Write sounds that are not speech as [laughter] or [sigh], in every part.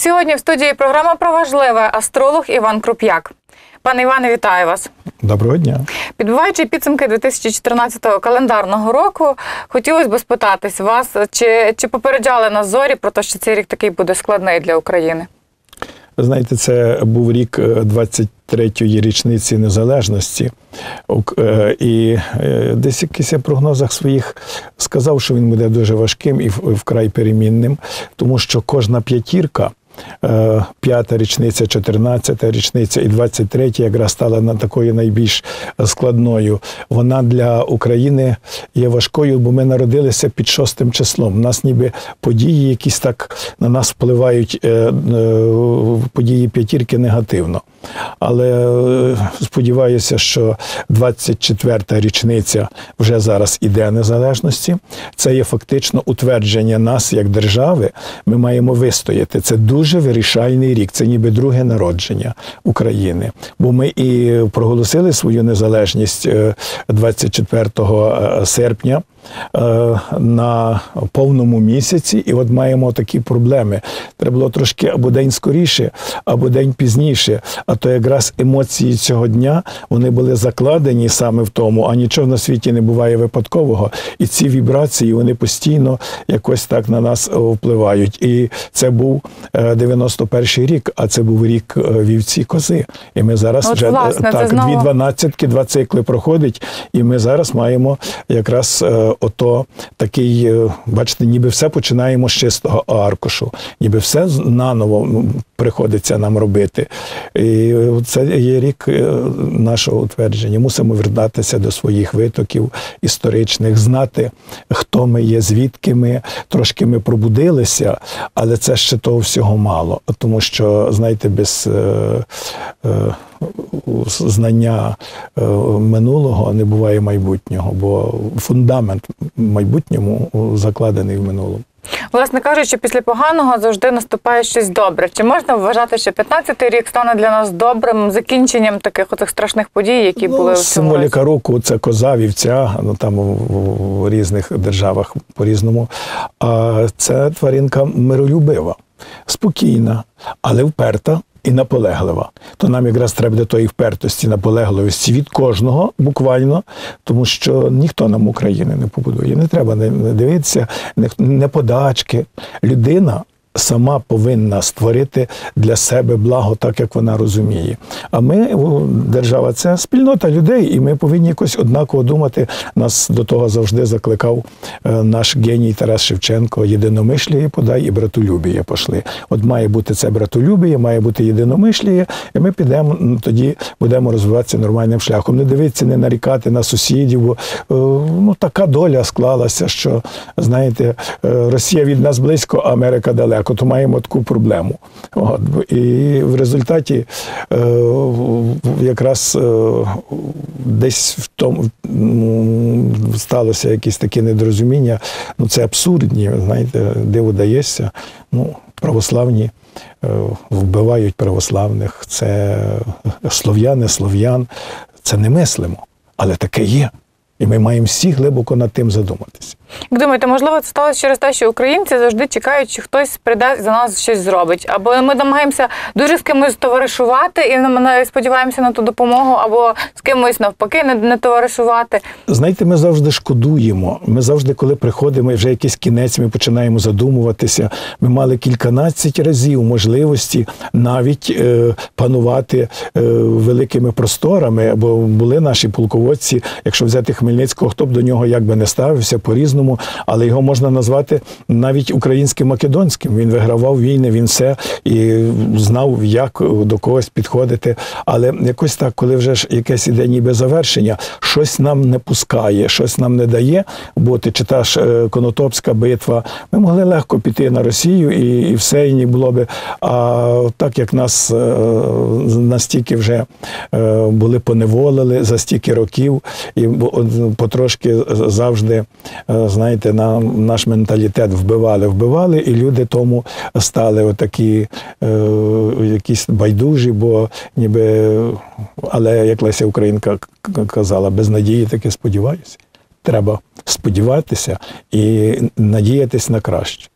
Сьогодні в студії програма про важливе астролог Іван Круп'як. Пане Іване, вітаю вас. Доброго дня. Підбиваючи підсумки 2014 календарного року, хотілося б спитатись вас, чи, чи попереджали нас зорі про те, що цей рік такий буде складний для України? Знаєте, це був рік 23-ї річниці незалежності, е, і е, десь якийсь я в прогнозах своїх сказав, що він буде дуже важким і вкрай перемінним, тому що кожна п'ятірка. Е, П'ята річниця, 14 річниця і 23 якраз стала на такою найбільш складною. Вона для України є важкою, бо ми народилися під шостим числом. У нас ніби події, якісь так на нас впливають е, е, події п'ятірки негативно. Але сподіваюся, що 24-та річниця вже зараз іде незалежності. Це є фактично утвердження нас як держави. Ми маємо вистояти. Це дуже вирішальний рік. Це ніби друге народження України. Бо ми і проголосили свою незалежність е, 24 серпня е, на повному місяці, і от маємо такі проблеми. Треба було трошки або день скоріше, або день пізніше. А то якраз емоції цього дня вони були закладені саме в тому, а нічого на світі не буває випадкового. І ці вібрації вони постійно якось так на нас е, впливають. І це був е, 91-й рік, а це був рік е, вівці кози. І ми зараз От, вже е, власне, так знову- дві дванадцятки, два цикли проходить, і ми зараз маємо якраз е, ото такий, бачите, ніби все починаємо з чистого аркушу, ніби все наново приходиться нам робити. І це є рік нашого утвердження. Мусимо вертатися до своїх витоків історичних, знати, хто ми є, звідки ми. Трошки ми пробудилися, але це ще того всього мало. Тому що, знаєте, без е, е, знання е, минулого не буває майбутнього, бо фундамент майбутньому закладений в минулому. Власне кажучи, після поганого завжди наступає щось добре. Чи можна вважати, що 15-й рік стане для нас добрим закінченням таких оцих страшних подій, які були у цьому? Ну, Символіка року це коза, вівця, ну там в, в- в різних державах по-різному. А це тваринка миролюбива, спокійна, але вперта. І наполеглива, то нам якраз треба до тої впертості, наполегливості від кожного буквально, тому що ніхто нам України не побудує. Не треба не, дивитися, не подачки. Людина сама повинна створити для себе благо, так як вона розуміє. А ми, держава, це спільнота людей, і ми повинні якось однаково думати. Нас до того завжди закликав е, наш геній Тарас Шевченко. Єдиномишліє подай і братолюбіє пошли. От має бути це братолюбіє, має бути єдиномишліє, і ми підемо тоді будемо розвиватися нормальним шляхом. Не дивитися, не нарікати на сусідів, бо е, ну така доля склалася, що знаєте, е, Росія від нас близько, а Америка далеко, то маємо таку проблему. От, і в результаті е, якраз е, десь в тому сталося якісь такі недорозуміння. Ну це абсурдні, знаєте, диво даєшся. Ну, православні е, вбивають православних, це слов'яни, слов'ян. Це не мислимо, але таке є. І ми маємо всі глибоко над тим задуматися. Як думаєте, можливо, це сталося через те, що українці завжди чекають, що хтось прийде за нас щось зробить. Або ми намагаємося дуже з кимось товаришувати і сподіваємося на ту допомогу, або з кимось навпаки не, не товаришувати. Знаєте, ми завжди шкодуємо. Ми завжди, коли приходимо, і вже якийсь кінець, ми починаємо задумуватися. Ми мали кільканадцять разів можливості навіть е, панувати е, великими просторами, бо були наші полководці, якщо взяти Хмельницького, хто б до нього як би не ставився по-різному, але його можна назвати навіть українським македонським. Він вигравав війни, він все і знав, як до когось підходити. Але якось так, коли вже ж якесь іде ніби завершення, щось нам не пускає, щось нам не дає. Бо ти читаєш е, Конотопська битва. Ми могли легко піти на Росію і, і все, і не було би. А так як нас е, настільки вже е, були поневолили за стільки років, і потрошки завжди, е, знаєте, нам наш менталітет вбивали, вбивали, і люди тому стали отакі е, якісь байдужі, бо ніби, але як Леся Українка казала, без надії таки сподіваюся. Треба сподіватися і надіятись на краще.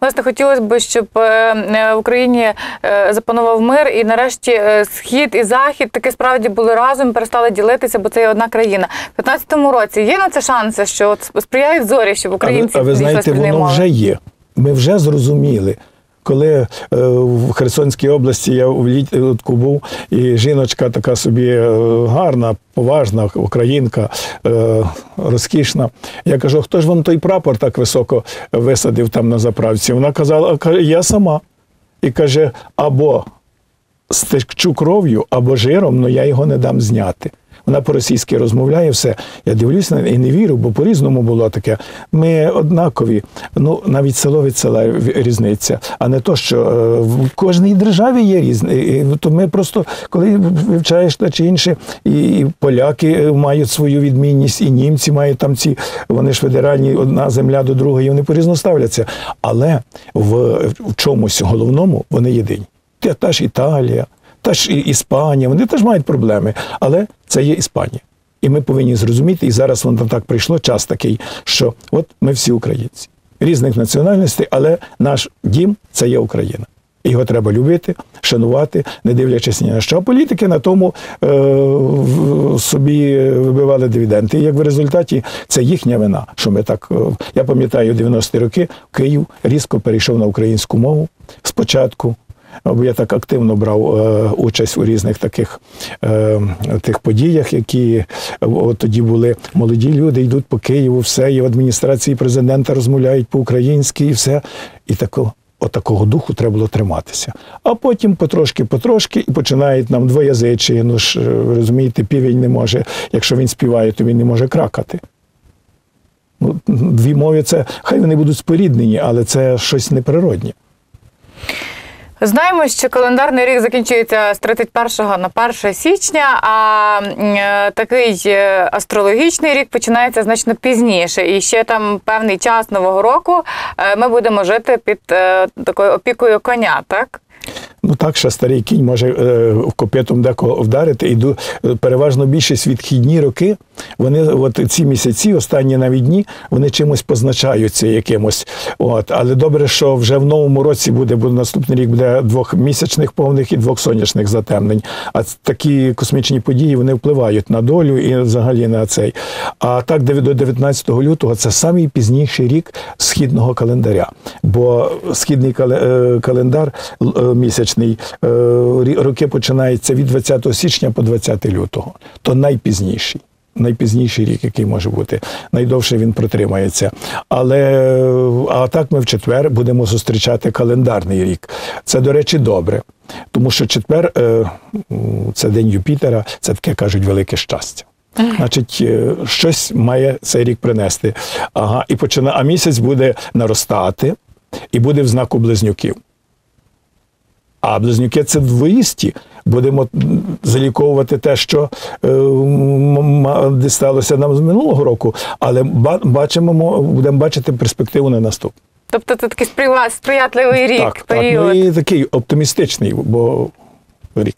Власне, хотілося б, щоб е, е, в Україні е, запанував мир, і нарешті схід і захід таки справді були разом, перестали ділитися, бо це є одна країна. В 15-му році є на це шанси, що от сприяють зорі, щоб А ви, українці а ви знаєте, воно вже є. Ми вже зрозуміли. Коли е, в Херсонській області я влітку був, і жіночка така собі е, гарна, поважна, українка, е, розкішна. Я кажу, хто ж вам той прапор так високо висадив там на заправці? Вона казала, я сама. І каже, або стечу кров'ю, або жиром, але я його не дам зняти. Вона по-російськи розмовляє все. Я дивлюся і не вірю, бо по-різному було таке. Ми однакові. Ну, навіть село від села різниця, а не то, що е, в кожній державі є різне. То ми просто, коли вивчаєш те чи інше, і, поляки е, мають свою відмінність, і німці мають там ці, вони ж федеральні, одна земля до другої, вони по-різному ставляться. Але в, в чомусь головному вони єдині. Та ж Італія, та ж і Іспанія, вони теж мають проблеми, але це є Іспанія. І ми повинні зрозуміти, і зараз воно так прийшло час такий, що от ми всі українці різних національностей, але наш дім це є Україна. Його треба любити, шанувати, не дивлячись ні на що. А політики на тому е, собі вибивали дивіденди. І як в результаті це їхня вина, що ми так. е, я пам'ятаю, 90-ті роки Київ різко перейшов на українську мову спочатку. Бо я так активно брав е, участь у різних таких е, тих подіях, які е, от тоді були молоді люди, йдуть по Києву, все, і в адміністрації президента розмовляють по-українськи, і все. І тако, от такого духу треба було триматися. А потім потрошки, потрошки, і починають нам двоязичі. Ну ж, розумієте, півень не може, якщо він співає, то він не може кракати. Ну, дві мови це хай вони будуть споріднені, але це щось неприроднє. Знаємо, що календарний рік закінчується з 31 на 1 січня, а е, такий е, астрологічний рік починається значно пізніше. І ще там певний час нового року е, ми будемо жити під такою опікою коня, так? Ну так, що старий кінь може е, копитом декого вдарити. І е, переважно більшість відхідні роки, вони от ці місяці, останні навіть дні, вони чимось позначаються якимось. От. Але добре, що вже в новому році буде, бо наступний рік буде двохмісячних повних і двох сонячних затемнень. А такі космічні події вони впливають на долю і взагалі на цей. А так, до 19 лютого це самий пізніший рік східного календаря. Бо східний е, календар л- місячний е, роки починаються від 20 січня по 20 лютого. То найпізніший. Найпізніший рік, який може бути, найдовше він протримається. Але а так ми в четвер будемо зустрічати календарний рік. Це, до речі, добре. Тому що четвер е, це день Юпітера, це таке кажуть велике щастя. Значить, е, щось має цей рік принести. Ага, і почина, а місяць буде наростати і буде в знаку близнюків. А близнюки це двоїсті. Будемо заліковувати те, що е, дісталося нам з минулого року, але бачимо, мо- будемо бачити перспективу на наступ. Тобто це такий сприя- сприятливий рік, так, так, ну і такий оптимістичний, бо рік.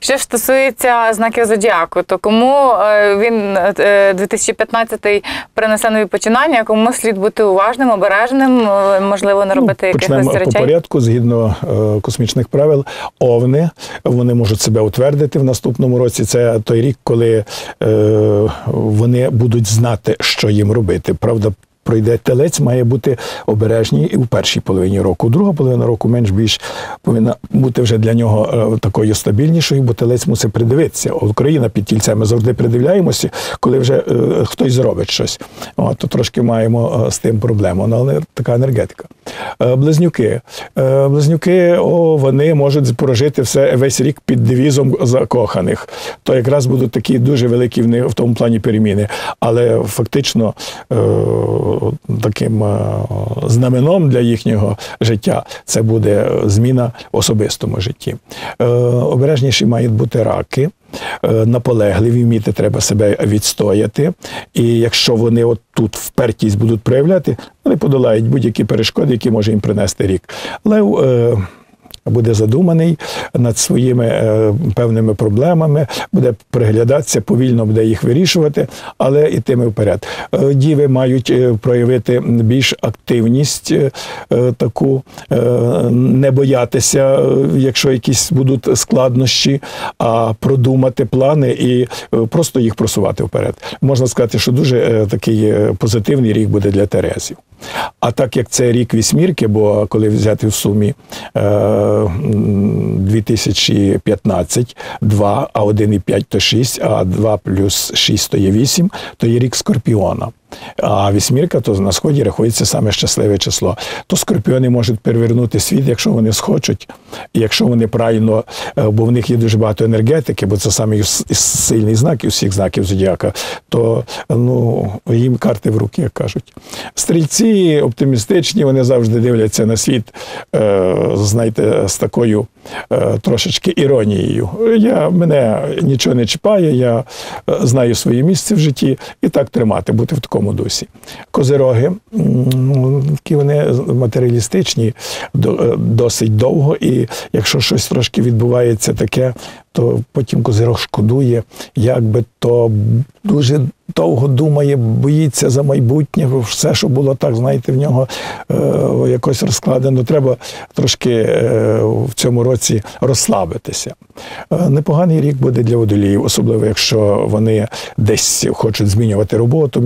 Що ж стосується знаків зодіаку, то кому е, він е, 2015 принесе нові починання, кому слід бути уважним, обережним, е, можливо, не робити Ну, якихось почнемо по речей. порядку згідно е, космічних правил. Овни вони можуть себе утвердити в наступному році. Це той рік, коли е, вони будуть знати, що їм робити. Правда. Пройде телець, має бути обережні і в першій половині року. Друга половина року менш більш повинна бути вже для нього е, такою стабільнішою, бо телець мусить придивитися. Україна під тільцем ми завжди придивляємося, коли вже е, хтось зробить щось. От, то трошки маємо е, з тим проблему. Ну, але така енергетика. Е, Близнюки. Е, Близнюки, о, вони можуть прожити все весь рік під девізом закоханих. То якраз будуть такі дуже великі в тому плані переміни. Але фактично е, таким е, знаменом для їхнього життя це буде зміна в особистому житті. Е, Обережніші мають бути раки. е, Наполегливі вміти треба себе відстояти, і якщо вони от тут впертість будуть проявляти, вони подолають будь-які перешкоди, які може їм принести рік. Лев буде задуманий над своїми е, певними проблемами, буде приглядатися, повільно буде їх вирішувати, але йтиме вперед. Е, Діви мають е, проявити більш активність таку, не боятися, якщо якісь будуть складнощі, а продумати плани і просто їх просувати вперед. Можна сказати, що дуже такий позитивний рік буде для Терезів. А так як це рік вісьмірки, бо коли взяти в сумі е, 2015, 2, а 1,5 то 6, а 2 плюс 6 то є 8, то є рік Скорпіона. А вісьмірка то на сході рахується саме щасливе число. То скорпіони можуть перевернути світ, якщо вони схочуть, якщо вони правильно, е, бо в них є дуже багато енергетики, бо це саме сильний знак із всіх знаків зодіака, то ну, їм карти в руки, як кажуть. Стрільці оптимістичні, вони завжди дивляться на світ, е, знаєте, з такою трошечки іронією. Я, мене нічого не чіпає, я е, знаю своє місце в житті і так тримати, бути в такому дусі. Козироги, такі вони матеріалістичні е, досить довго, і якщо щось трошки відбувається таке, то потім козирог шкодує, як би то дуже довго думає, боїться за майбутнє, все, що було так, знаєте, в нього е, якось розкладено. Треба трошки е, в цьому році розслабитися. Е, непоганий рік буде для водоліїв, особливо якщо вони десь хочуть змінювати роботу,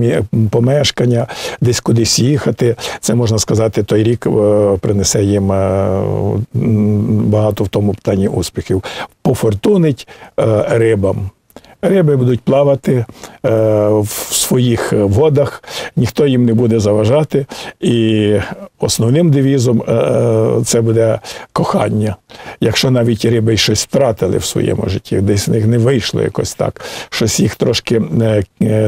помешкання, десь кудись їхати. Це можна сказати, той рік е, принесе їм е, багато в тому питанні успіхів. Пофортунить е, рибам. Риби будуть плавати е, в своїх водах, ніхто їм не буде заважати. І основним девізом е, е, це буде кохання. Якщо навіть риби щось втратили в своєму житті, десь в них не вийшло якось так, щось їх трошки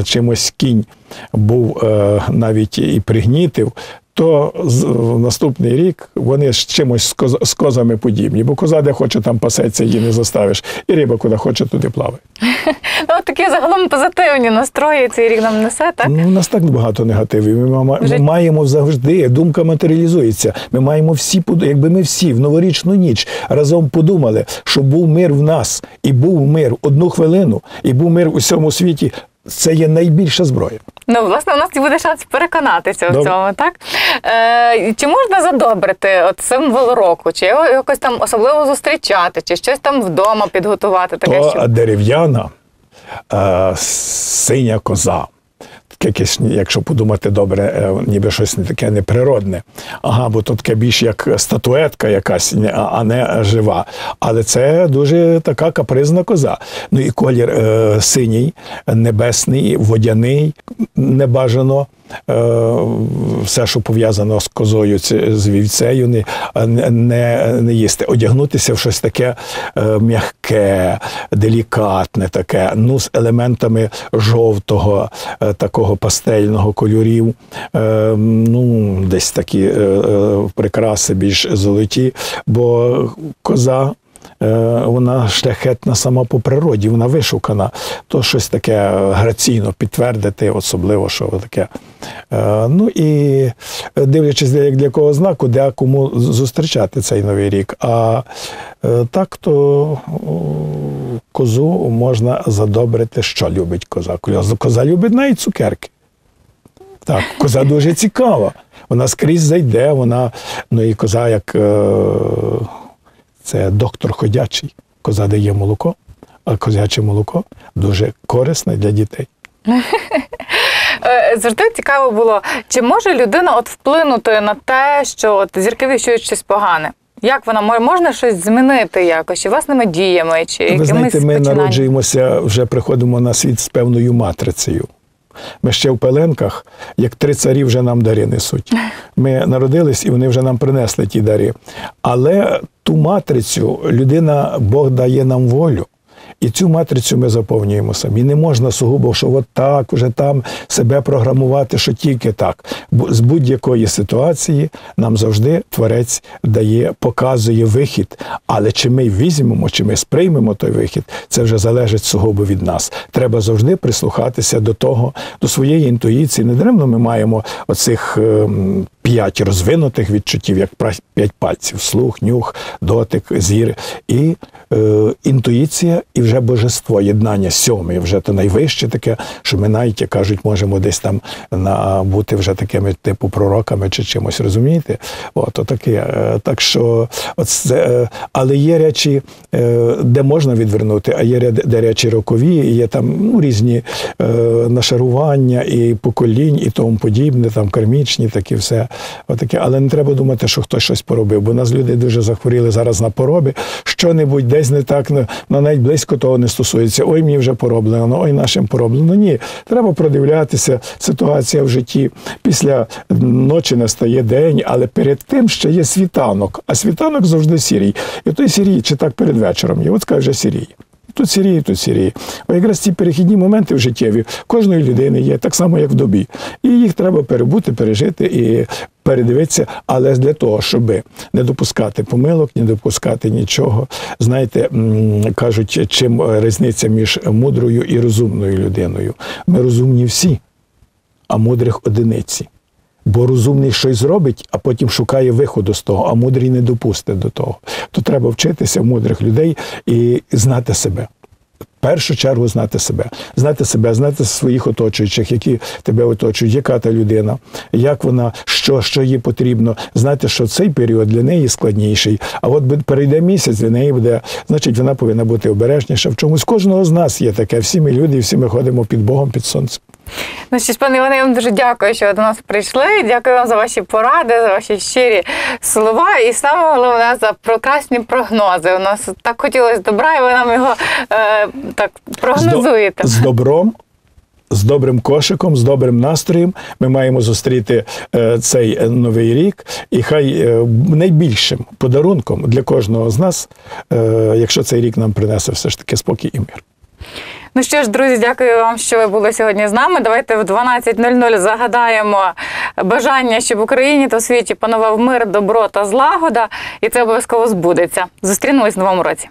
чимось кінь був навіть і пригнітив. То в наступний рік вони з чимось з, козами подібні, бо коза, де хоче, там пасеться, її не заставиш, і риба, куди хоче, туди плаває. [laughs] Ну, такі загалом позитивні настрої цей рік нам несе, так? Ну, у нас так багато негативів. Ми, ма- ми маємо завжди, думка матеріалізується. Ми маємо всі, якби ми всі в новорічну ніч разом подумали, що був мир в нас, і був мир одну хвилину, і був мир у всьому світі. Це є найбільша зброя. Ну, власне, у нас буде шанс переконатися в цьому, так? Е, чи можна задобрити от символ року? Чи його якось там особливо зустрічати, чи щось там вдома підготувати? Таке, То що... дерев'яна е, синя коза. Якесь, якщо подумати добре, е, ніби щось не таке неприродне. Ага, бо то таке більш як статуетка якась, а не жива. Але це дуже така капризна коза. Ну і колір е, синій, небесний, водяний, небажано. Е, все, що пов'язано з козою, з вівцею, не, не, не їсти. Одягнутися в щось таке е, м'яке, делікатне, таке, ну, з елементами жовтого, е, такого пастельного кольорів, ну, десь такі прикраси більш золоті, бо коза. Е, Вона шляхетна сама по природі, вона вишукана. То щось таке граційно підтвердити, особливо, що таке. Е, Ну і е, дивлячись, як для кого знаку, де кому зустрічати цей новий рік. А е, так то козу можна задобрити, що любить коза. Коза- любить навіть цукерки. Так, коза дуже цікава. Вона скрізь зайде, вона, ну і коза як е, це доктор ходячий. Коза дає молоко, а козяче молоко дуже корисне для дітей. [laughs] Е, Завжди цікаво було, чи може людина от вплинути на те, що от зірки віщують щось погане? Як вона може можна щось змінити якось, чи власними діями, чи Ви знаєте, ми народжуємося, вже приходимо на світ з певною матрицею. Ми ще в пеленках, як три царі вже нам дари несуть. [laughs] Ми народились і вони вже нам принесли ті дари. Але ту матрицю людина, Бог дає нам волю. І цю матрицю ми заповнюємо самі. Не можна сугубо, що от так, уже там себе програмувати, що тільки так. З будь-якої ситуації нам завжди творець дає, показує вихід. Але чи ми візьмемо, чи ми сприймемо той вихід, це вже залежить сугубо від нас. Треба завжди прислухатися до того, до своєї інтуїції. Недаремно ми маємо оцих ем, п'ять розвинутих відчуттів, як п'ять пальців: слух, нюх, дотик, зір і е, інтуїція, і вже божество, єднання сьоме, вже то найвище таке, що ми навіть, як кажуть, можемо десь там на, бути вже такими типу пророками чи чимось, розумієте? От, отаке. Е, Так що, оце, е, але є речі, е, де можна відвернути, а є де речі рокові, є там ну, різні е, нашарування і поколінь, і тому подібне, там кармічні, такі все. Отаке. Але не треба думати, що хтось щось поробив, бо нас люди дуже захворіли зараз на поробі. Що-небудь десь не так, ну, навіть близько того не стосується. Ой, мені вже пороблено, ой, нашим пороблено. Ні, треба продивлятися. Ситуація в житті. Після ночі настає день, але перед тим ще є світанок, а світанок завжди сірій. І той сірій, чи так перед вечором є, от каже сірій. Тут сіріє, тут сіріє. О, якраз ці перехідні моменти в життєві кожної людини є, так само, як в добі. І їх треба перебути, пережити і передивитися, але для того, щоб не допускати помилок, не допускати нічого. Знаєте, кажуть, чим різниця між мудрою і розумною людиною. Ми розумні всі, а мудрих одиниці. Бо розумний щось зробить, а потім шукає виходу з того, а мудрий не допустить до того. То треба вчитися в мудрих людей і знати себе. В першу чергу знати себе, знати себе, знати своїх оточуючих, які тебе оточують, яка та людина, як вона, що, що їй потрібно, знати, що цей період для неї складніший. А от перейде місяць, для неї буде, значить, вона повинна бути обережніша. В чомусь кожного з нас є таке. Всі ми люди, всі ми ходимо під Богом, під сонцем. Ну що ж, пане Іване, я вам дуже дякую, що ви до нас прийшли. Дякую вам за ваші поради, за ваші щирі слова. І саме головне за прекрасні прогнози. У нас так хотілося добра, і ви нам його е, так прогнозуєте. З, з добром. З добрим кошиком, з добрим настроєм ми маємо зустріти е, цей е, новий рік, і хай е, найбільшим подарунком для кожного з нас, е, якщо цей рік нам принесе все ж таки спокій і мир. Ну що ж, друзі, дякую вам, що ви були сьогодні з нами. Давайте в 12.00 загадаємо бажання, щоб в Україні та в світі панував мир, добро та злагода, і це обов'язково збудеться. Зустрінемось в новому році.